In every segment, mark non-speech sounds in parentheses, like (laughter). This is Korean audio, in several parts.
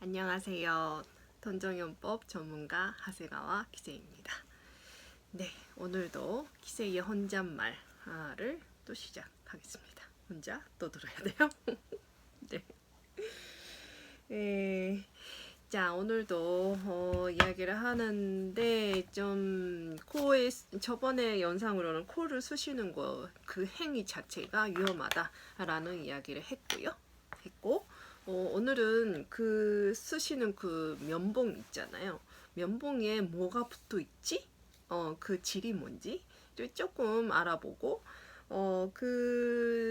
안녕하세요. 돈정연법 전문가 하세가와 기세입니다. 네, 오늘도 기세의 혼잣말을 또 시작하겠습니다. 혼자 또 들어야 돼요. (laughs) 네. 에, 자, 오늘도 어, 이야기를 하는데 좀 코에 저번에 영상으로는 코를 쑤시는 거 그 행위 자체가 위험하다라는 이야기를 했고요. 했고 어, 오늘은 그 쓰시는 그 면봉 있잖아요. 면봉에 뭐가 붙어 있지? 어, 그 질이 뭔지 또 조금 알아보고 어, 그걸로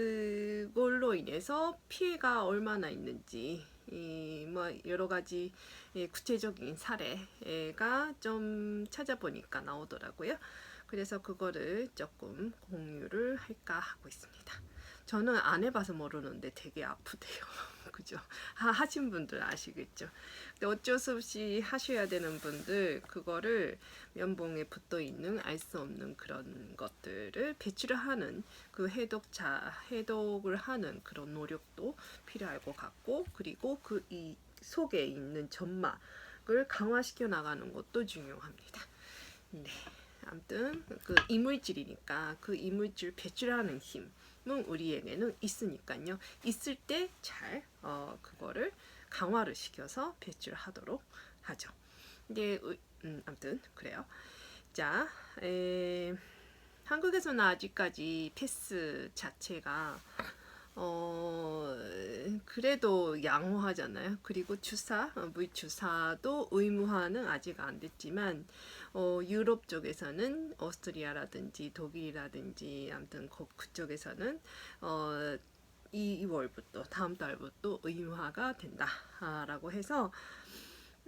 인해서 피해가 얼마나 있는지 이, 뭐 여러 가지 예, 구체적인 사례가 좀 찾아보니까 나오더라고요. 그래서 그거를 조금 공유를 할까 하고 있습니다. 저는 안 해봐서 모르는데 되게 아프대요. (laughs) 그죠? 하, 하신 분들 아시겠죠? 근데 어쩔 수 없이 하셔야 되는 분들 그거를 면봉에 붙어 있는 알 수 없는 그런 것들을 배출을 하는 그 해독자 해독을 하는 그런 노력도 필요할 것 같고 그리고 그 이 속에 있는 점막을 강화시켜 나가는 것도 중요합니다. 네. 아무튼 그 이물질이니까 그 이물질 배출하는 힘은 우리에게는 있으니까요. 있을 때 잘 어, 그거를 강화를 시켜서 배출하도록 하죠. 이제 음, 아무튼 그래요. 자, 에, 한국에서는 아직까지 패스 자체가 어 그래도 양호하잖아요. 그리고 주사, 어, 물 주사도 의무화는 아직 안 됐지만 어, 유럽 쪽에서는 오스트리아라든지 독일이라든지 아무튼 그, 그쪽에서는 어, 2월부터 다음 달부터 의무화가 된다라고 해서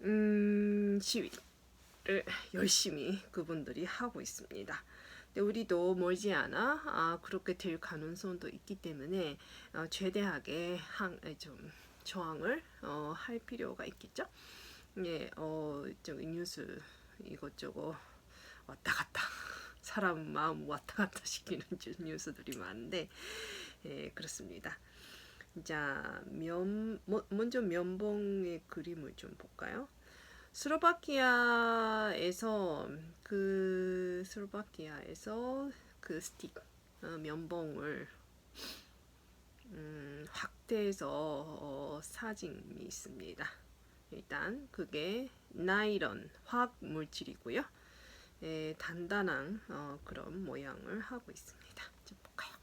음, 시위를 열심히 그분들이 하고 있습니다. 근데 우리도 멀지 않아 아, 그렇게 될 가능성도 있기 때문에 어, 최대하게 한, 좀 저항을 어, 할 필요가 있겠죠. 예, 어, 저기 뉴스 이것저것 왔다 갔다 사람 마음 왔다 갔다 시키는 뉴스들이 많은데 예, 그렇습니다. 자, 면 뭐, 먼저 면봉의 그림을 좀 볼까요? 스로바키아에서 그 스로바키아에서 그 스틱 어, 면봉을 음, 확대해서 어, 사진이 있습니다. 일단 그게 나이런 화학 물질이고요. 예, 단단한 어, 그런 모양을 하고 있습니다. 좀 볼까요?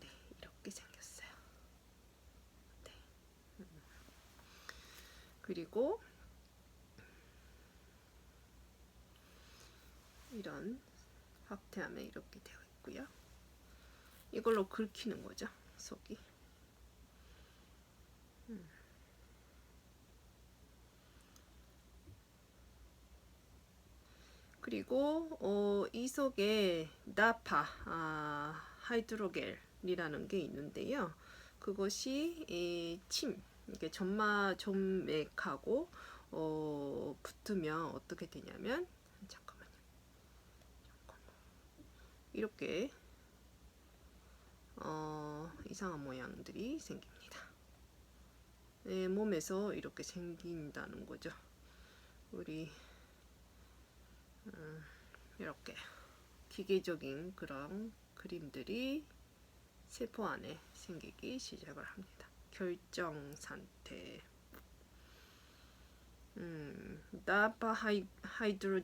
네, 이렇게 생겼어요. 네. 음. 그리고 이런 확대하면 이렇게 되어 있고요. 이걸로 긁히는 거죠, 속이. 그리고 어, 이 속에 나파 아, 하이드로겔이라는 게 있는데요. 그것이 이, 침 이게 점마 점맥하고 어, 붙으면 어떻게 되냐면 잠깐만요. 잠깐만. 이렇게 어, 이상한 모양들이 생깁니다. 내 몸에서 이렇게 생긴다는 거죠. 우리 음, 이렇게 기계적인 그런 그림들이 세포 안에 생기기 시작을 합니다. 결정 상태. 음, 나파 하이, 하이드로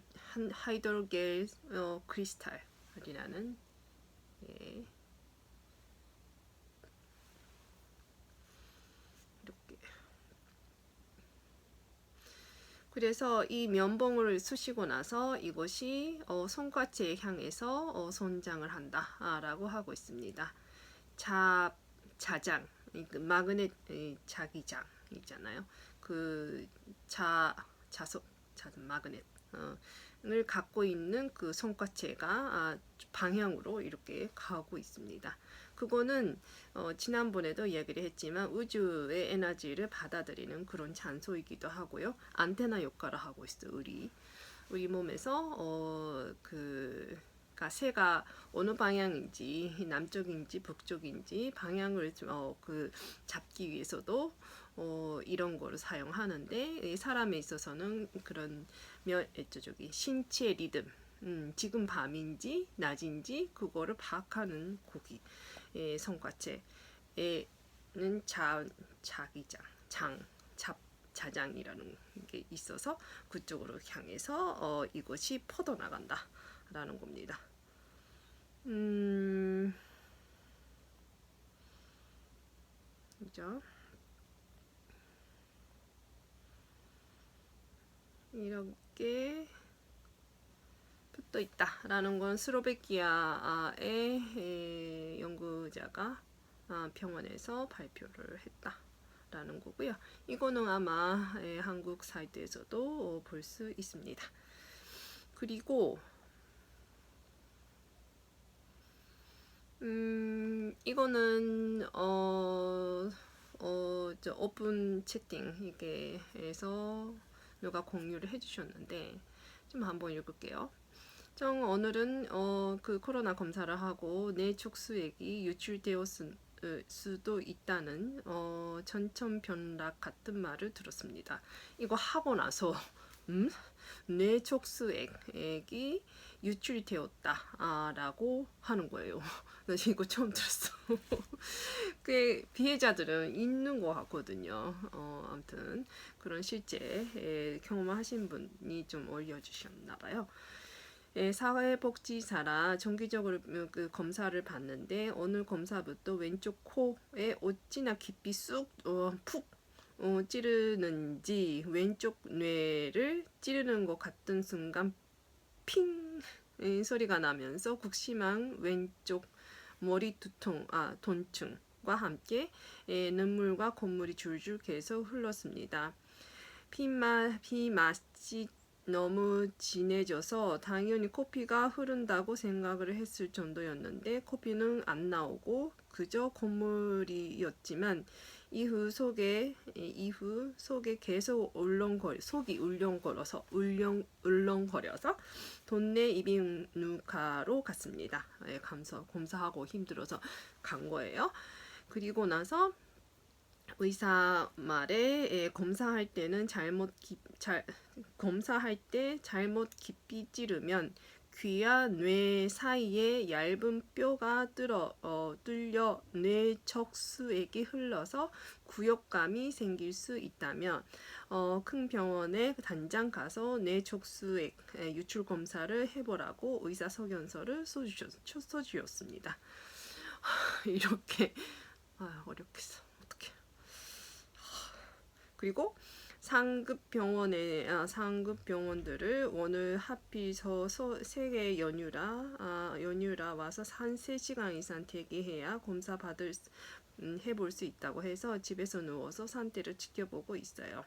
하이드로겔 어, 크리스탈이라는 예. 이렇게 그래서 이 면봉을 쑤시고 나서 이것이 어, 손과체에 향해서 어, 손장을 한다라고 하고 있습니다. 자 자장, 그 마그넷 자기장 있잖아요. 그 자 자석 자 마그넷 어, 을 갖고 있는 그 손과체가 아, 방향으로 이렇게 가고 있습니다. 그거는 어, 지난번에도 이야기를 했지만 우주의 에너지를 받아들이는 그런 장소이기도 하고요. 안테나 역할을 하고 있어요. 우리 우리 몸에서 어, 그 새가 어느 방향인지 남쪽인지 북쪽인지 방향을 어, 그 잡기 위해서도 어, 이런 거를 사용하는데 이 사람에 있어서는 그런 면 저기 신체 리듬 음, 지금 밤인지 낮인지 그거를 파악하는 고기 의 성과체에는 자 자기장 장 잡, 자장이라는 게 있어서 그쪽으로 향해서 어, 이것이 퍼져 나간다라는 겁니다. 음, 그죠? 이렇게 붙어 있다라는 건 스로베키아의 에, 연구자가 아, 병원에서 발표를 했다라는 거고요. 이거는 아마 에, 한국 사이트에서도 볼 수 있습니다. 그리고 음, 이거는 어, 어, 저 오픈 채팅 이게 해서 누가 공유를 해주셨는데 좀 한번 읽을게요. 정 오늘은 어, 그 코로나 검사를 하고 내 촉수액이 유출되었을 수도 있다는 어, 전천변락 같은 말을 들었습니다. 이거 하고 나서 (laughs) 음? 뇌 촉수액이 유출되었다라고 하는 거예요. (laughs) 나 이거 처음 들었어. (laughs) 꽤 피해자들은 있는 것 같거든요. 어, 아무튼 그런 실제 경험하신 분이 좀 올려주셨나 봐요. 예, 사회복지사라 정기적으로 그 검사를 받는데 오늘 검사부터 왼쪽 코에 어찌나 깊이 쑥 어, 푹 어, 찌르는지 왼쪽 뇌를 찌르는 것 같은 순간 핑 소리가 나면서 국심한 왼쪽 머리 두통, 아 돈충과 함께 에, 눈물과 콧물이 줄줄 계속 흘렀습니다. 피마 피맛이 너무 진해져서 당연히 코피가 흐른다고 생각을 했을 정도였는데 코피는 안 나오고 그저 콧물이었지만 이후 속에 이후 속에 계속 울렁거리 속이 울렁거려서 울렁 울렁거려서 돈내 이비인후과로 갔습니다. 예, 감사 검사하고 힘들어서 간 거예요. 그리고 나서 의사 말에 예, 검사할 때는 잘못 기, 잘 검사할 때 잘못 깊이 찌르면 귀와 뇌 사이에 얇은 뼈가 뚫어, 어, 뚫려 뇌 척수액이 흘러서 구역감이 생길 수 있다면 어, 큰 병원에 단장 가서 뇌 척수액 유출 검사를 해보라고 의사 석연서를 써주셨, 써주셨습니다. (laughs) 이렇게 아, 어렵겠어. 그리고 상급 병원에 아, 상급 병원들을 오늘 저 세계 연휴라 아, 연휴라 와서 한 3시간 이상 대기해야 검사 받을 음, 해볼 수 있다고 해서 집에서 누워서 상태를 지켜보고 있어요.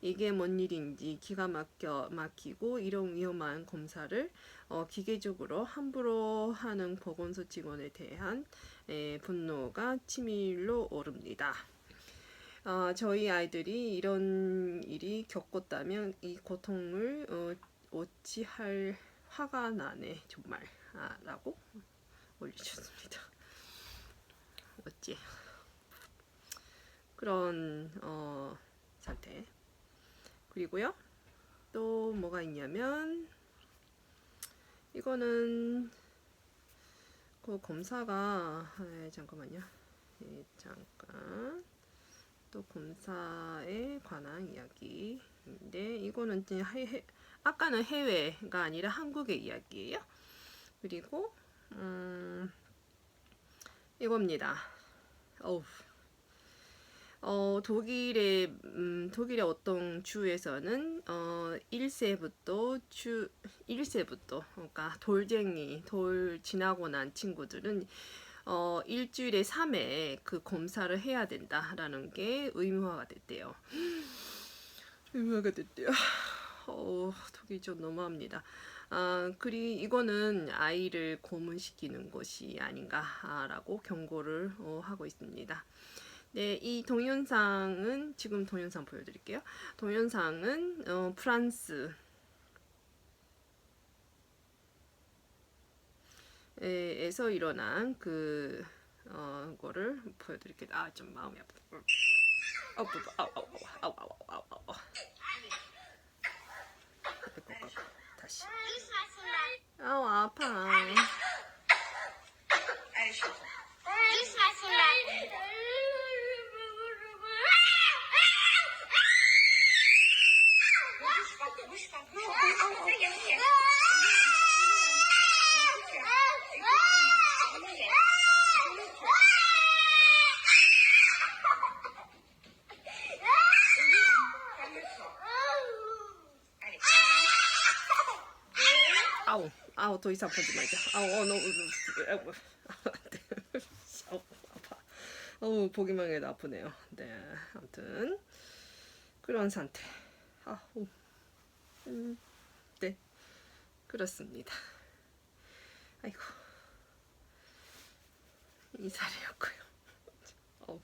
이게 뭔 일인지 기가 막혀 막히고 이런 위험한 검사를 어, 기계적으로 함부로 하는 보건소 직원에 대한 에, 분노가 치밀로 오릅니다. 어, 저희 아이들이 이런 일이 겪었다면 이 고통을 어, 어찌할 화가 나네 정말. 아, 라고 올리셨습니다. 어찌. 그런 어, 상태. 그리고요 또 뭐가 있냐면 이거는 그 검사가 아, 잠깐만요. 예, 잠깐 또 검사에 관한 이야기인데 이거는 해, 아까는 해외가 아니라 한국의 이야기예요. 그리고 음, 이겁니다. 어우. 어, 독일의 음, 독일의 어떤 주에서는 어, 1세부터 주 1세부터 그러니까 돌쟁이 돌 지나고 난 친구들은 어, 일주일에 3회 그 검사를 해야 된다라는 게 의무화가 됐대요. 의무화가 됐대요. 어, 독일 좀 너무합니다. 아, 그리 이거는 아이를 고문시키는 것이 아닌가라고 경고를 어, 하고 있습니다. 네, 이 동영상은 지금 동영상 보여드릴게요. 동영상은 어, 프랑스 에서 일어난 그 어, 거를 보여드릴게요. 아, 좀 마음이 아파. 어, 뭐, 뭐, 아우, 아우, 아우, 아우, 아우, 아우, 아우. 다시. 아우, 아파. 아우 더 이상 보지 말자. 아우 어 너무 아우 안돼 아우 아파. 어우 보기만 해도 아프네요. 네 아무튼. 그런 상태. 아우 음, 네. 그렇습니다. 아이고. 이살이었고요. 어우.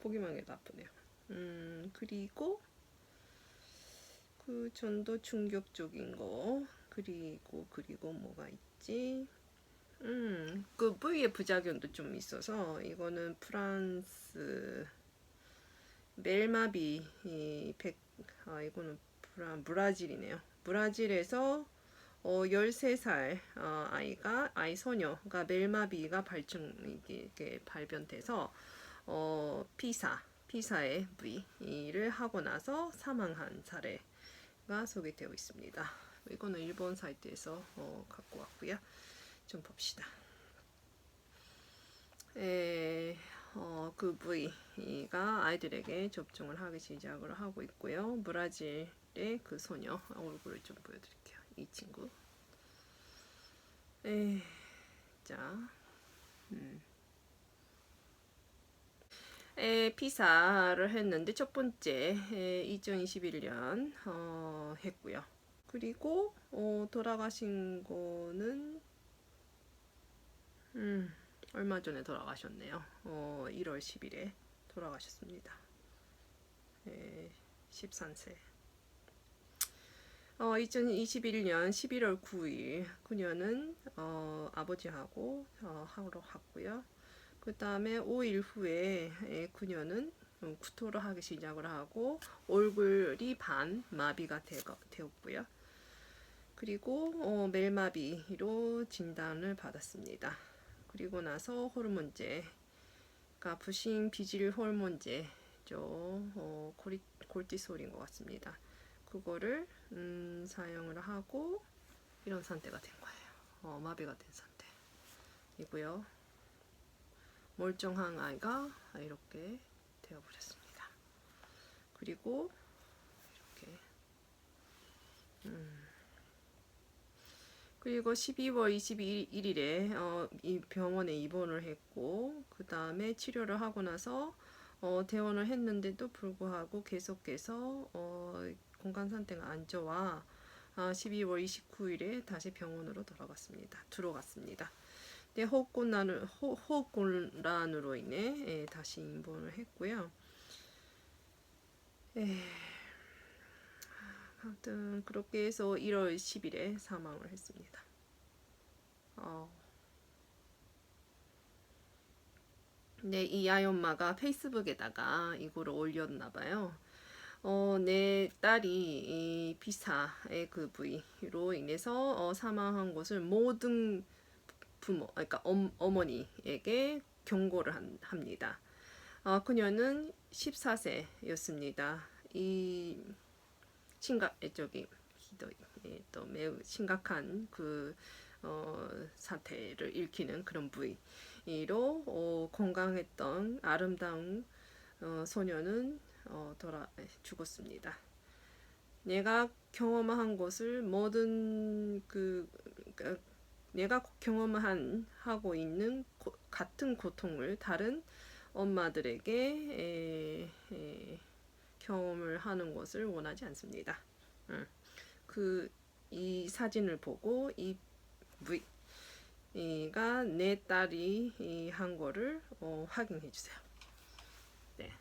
보기만 해도 아프네요. 음 그리고 그 전도 충격적인 거 그리고 그리고 뭐가 있지? 음, 그 부위의 부작용도 좀 있어서 이거는 프랑스 멜마비 이 백, 아 이거는 브라, 브라질이네요. 브라질에서 어 13살 어, 아이가 아이 소녀가 멜마비가 발증 이게, 발견돼서 어 피사 피사의 부위를 하고 나서 사망한 사례가 소개되어 있습니다. 이거는 일본 사이트에서 어, 갖고 왔고요. 좀 봅시다. 에, 어, 그 부위가 아이들에게 접종을 하기 시작을 하고 있고요. 브라질의 그 소녀 얼굴을 좀 보여드릴게요. 이 친구. 에, 자, 음. 에, 피사를 했는데 첫 번째 에, 2021년 어, 했고요. 그리고 어, 돌아가신 거는 음, 얼마 전에 돌아가셨네요. 어, 1월 10일에 돌아가셨습니다. 에, 13세. 어, 2021년 11월 9일 그녀는 어, 아버지하고 어, 하러 갔고요. 그 다음에 5일 후에 에, 그녀는 음, 구토를 하기 시작을 하고 얼굴이 반 마비가 되었고요. 그리고 어, 멜마비로 진단을 받았습니다. 그리고 나서 호르몬제가 부신 비질 호르몬제죠. 어, 코리, 골티솔인 것 같습니다. 그거를 음, 사용을 하고 이런 상태가 된 거예요. 어, 마비가 된 상태이고요. 멀쩡한 아이가 이렇게 되어버렸습니다. 그리고 이렇게 음, 그리고 12월 21일에 어, 이 병원에 입원을 했고 그 다음에 치료를 하고 나서 어, 퇴원을 했는데도 불구하고 계속해서 어, 공간 상태가 안 좋아 아, 12월 29일에 다시 병원으로 돌아갔습니다. 들어갔습니다. 네, 호흡곤란으로, 호, 호흡곤란으로 인해 예, 다시 입원을 했고요. 예, 아무튼 그렇게 해서 1월 10일에 사망을 했습니다. 어. 네, 이 아이 엄마가 페이스북에다가 이거를 올렸나 봐요. 어, 내 딸이 이 비사의 그 부위로 인해서 어, 사망한 것을 모든 부모, 그러니까 엄, 어머니에게 경고를 한, 합니다. 어, 그녀는 14세였습니다. 이 심각, 저기 예, 또 매우 심각한 그 어, 사태를 일으키는 그런 부위로 어, 건강했던 아름다운 어, 소녀는 어, 돌아 죽었습니다. 내가 경험한 것을 모든 그, 그 내가 경험한 하고 있는 고, 같은 고통을 다른 엄마들에게 에, 에, 경험을 하는 것을 원하지 않습니다. 음. 그이 사진을 보고 이 V가 내 딸이 한 거를 어, 확인해 주세요. 네.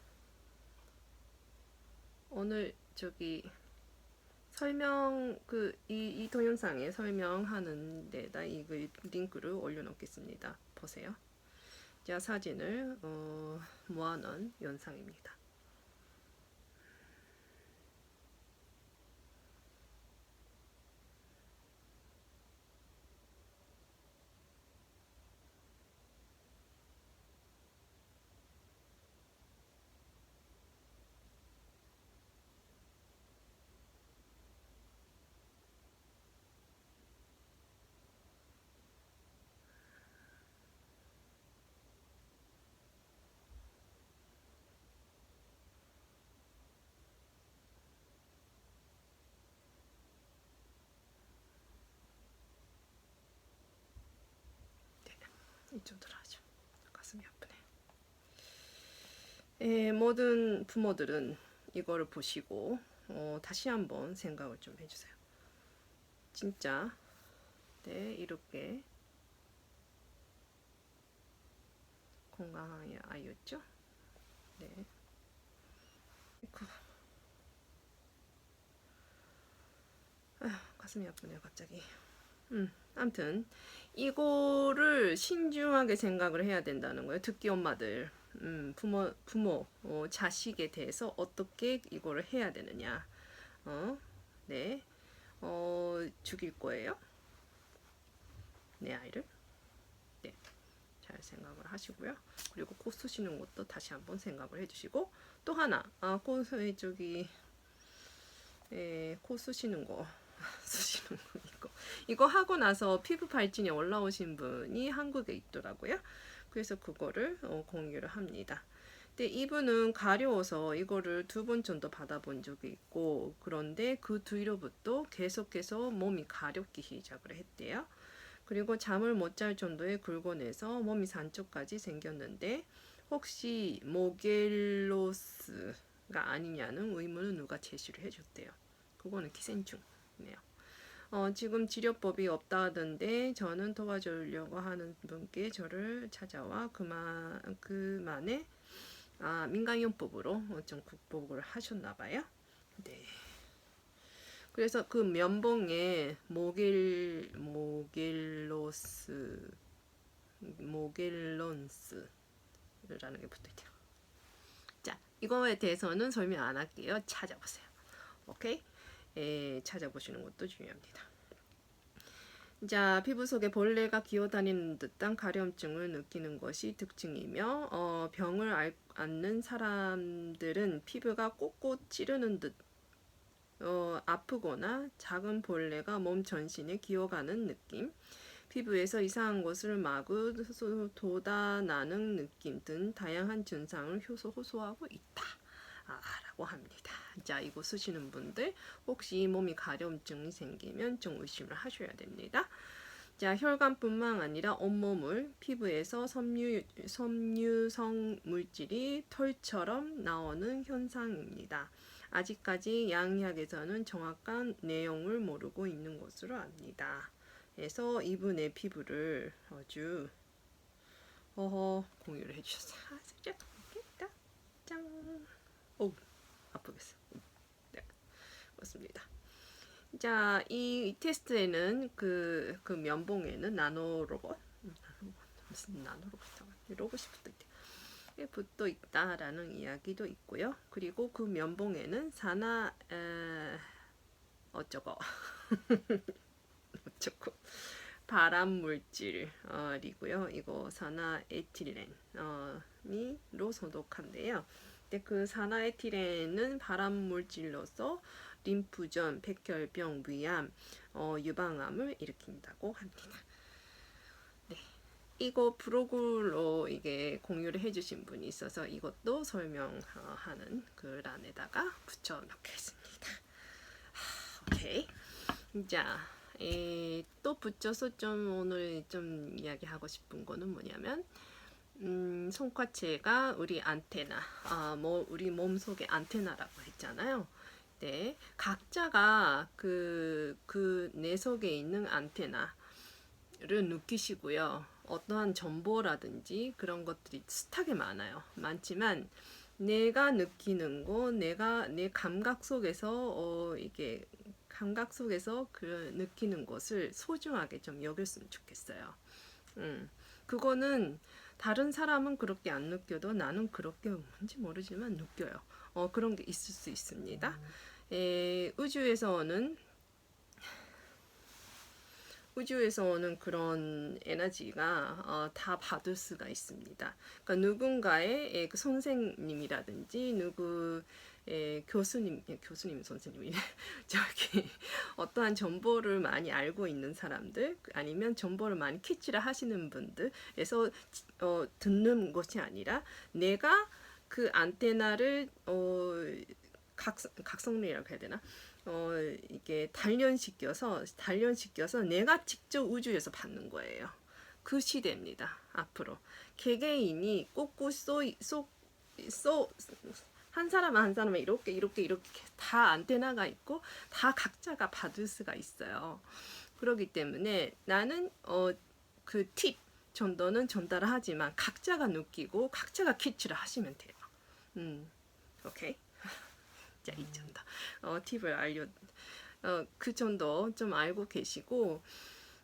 오늘 저기 설명 그이 이 동영상에 설명하는 데다 이그 링크를 올려놓겠습니다. 보세요. 자 사진을 어, 모아놓은 영상입니다. 이쪽으로 하죠. 가슴이 아프네. 에, 모든 부모들은 이거를 보시고 어, 다시 한번 생각을 좀 해주세요. 진짜 네 이렇게 건강한 아이였죠? 네. 아휴, 가슴이 아프네요, 갑자기. 음, 아무튼 이거를 신중하게 생각을 해야 된다는 거예요. 특히 엄마들, 음, 부모, 부모, 어, 자식에 대해서 어떻게 이거를 해야 되느냐. 어, 네, 어, 죽일 거예요. 내 아이를. 네, 잘 생각을 하시고요. 그리고 코 쑤시는 것도 다시 한번 생각을 해주시고 또 하나, 아, 코 저기, 에, 코 쑤시는 거. (laughs) 쑤시는 거 이거 이거 하고 나서 피부 발진이 올라오신 분이 한국에 있더라고요. 그래서 그거를 어, 공유를 합니다. 근데 이분은 가려워서 이거를 두 번 정도 받아본 적이 있고 그런데 그 뒤로부터 계속해서 몸이 가렵기 시작을 했대요. 그리고 잠을 못 잘 정도의 굴곤해서 몸이 산쪽까지 생겼는데 혹시 모겔로스가 아니냐는 의문을 누가 제시를 해줬대요. 그거는 기생충이네요. 어, 지금 치료법이 없다 하던데 저는 도와주려고 하는 분께 저를 찾아와 그만 그만에 아, 민간요법으로 좀 극복을 하셨나 봐요. 네. 그래서 그 면봉에 모겔 모겔로스 모겔론스라는 게 붙어 있대요. 자, 이거에 대해서는 설명 안 할게요. 찾아보세요. 오케이? 에, 찾아보시는 것도 중요합니다. 자, 피부 속에 벌레가 기어다니는 듯한 가려움증을 느끼는 것이 특징이며 어, 병을 알, 앓는 사람들은 피부가 꼿꼿 찌르는 듯 어, 아프거나 작은 벌레가 몸 전신에 기어가는 느낌, 피부에서 이상한 것을 마구 돋아나는 느낌 등 다양한 증상을 효소 호소하고 있다. 아, 라고 합니다. 자, 이거 쓰시는 분들 혹시 몸이 가려움증이 생기면 좀 의심을 하셔야 됩니다. 자, 혈관뿐만 아니라 온몸을 피부에서 섬유, 섬유성 물질이 털처럼 나오는 현상입니다. 아직까지 양약에서는 정확한 내용을 모르고 있는 것으로 압니다. 그래서 이분의 피부를 아주 어허 공유를 해주셨어요. 아, 진짜 좋겠다. 짠. 오, 아프겠어. 네, 그렇습니다. 자, 이, 이 테스트에는 그, 그 면봉에는 나노 로봇, 무슨 나노 로봇, 로봇이 붙어 있대. 붙어 있다라는 이야기도 있고요. 그리고 그 면봉에는 산화 에, 어쩌고 (laughs) 어쩌고 발암 물질이고요. 이거 산화 에틸렌이로 소독한데요. 근데 그 산화 에틸렌은 발암 물질로서 림프전, 백혈병, 위암, 어, 유방암을 일으킨다고 합니다. 네, 이거 브로그로 이게 공유를 해주신 분이 있어서 이것도 설명하는 그 란에다가 붙여 놓겠습니다. 오케이. 자, 에, 또 붙여서 좀 오늘 좀 이야기하고 싶은 거는 뭐냐면 음, 손과체가 우리 안테나, 아, 뭐 우리 몸 속의 안테나라고 했잖아요. 네, 각자가 그, 그내 속에 있는 안테나를 느끼시고요. 어떠한 정보라든지 그런 것들이 숱하게 많아요. 많지만 내가 느끼는 거, 내가 내 감각 속에서 어, 이게 감각 속에서 그 느끼는 것을 소중하게 좀 여겼으면 좋겠어요. 음, 그거는 다른 사람은 그렇게 안 느껴도 나는 그렇게 뭔지 모르지만 느껴요. 어, 그런 게 있을 수 있습니다. 에, 우주에서 오는 우주에서 오는 그런 에너지가 어, 다 받을 수가 있습니다. 그러니까 누군가의 에, 그 선생님이라든지 누구 에, 교수님, 예, 교수님 선생님이 (laughs) 저기 어떠한 정보를 많이 알고 있는 사람들 아니면 정보를 많이 캐치를 하시는 분들에서 어, 듣는 것이 아니라 내가 그 안테나를 어, 각, 각성이라고 해야 되나? 어, 이게 단련시켜서 단련시켜서 내가 직접 우주에서 받는 거예요. 그 시대입니다. 앞으로 개개인이 꼭꼭 쏘쏘 쏘 한 사람 한 사람은 이렇게 이렇게 이렇게 다 안테나가 있고 다 각자가 받을 수가 있어요. 그렇기 때문에 나는 어 그팁 정도는 전달을 하지만 각자가 느끼고 각자가 캐치를 하시면 돼요. 음, 오케이. 자, 이 정도. 어, 팁을 알려, 어, 그 정도 좀 알고 계시고,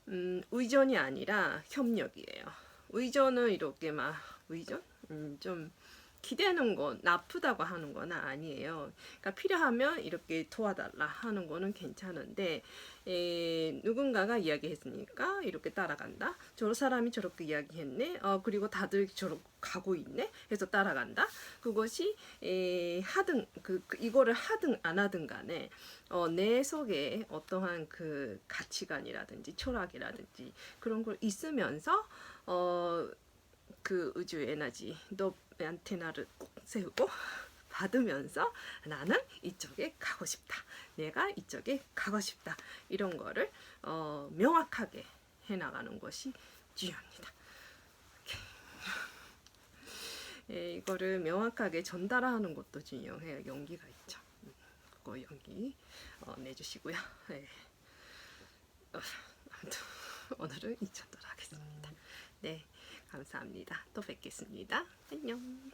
음, 의존이 아니라 협력이에요. 의존은 이렇게 막, 의존? 음, 좀 기대는 거 나쁘다고 하는 건 아니에요. 그러니까 필요하면 이렇게 도와달라 하는 거는 괜찮은데, 에, 누군가가 이야기했으니까 이렇게 따라간다. 저 사람이 저렇게 이야기했네. 어, 그리고 다들 저렇게 가고 있네. 해서 따라간다. 그것이 에, 하든 그, 그 이거를 하든 안 하든 간에 어, 내 속에 어떠한 그 가치관이라든지 철학이라든지 그런 걸 있으면서 어, 그 우주 에너지 너 안테나를 꼭 세우고 (laughs) 받으면서 나는 이쪽에 가고 싶다. 내가 이쪽에 가고 싶다. 이런 거를 어, 명확하게 해나가는 것이 중요합니다. 예, 이거를 명확하게 전달하는 것도 중요해요. 용기가 있죠. 음, 그거 용기 어, 내주시고요. 예. 어, 아무튼 오늘은 이 정도로 하겠습니다. 네, 감사합니다. 또 뵙겠습니다. 안녕.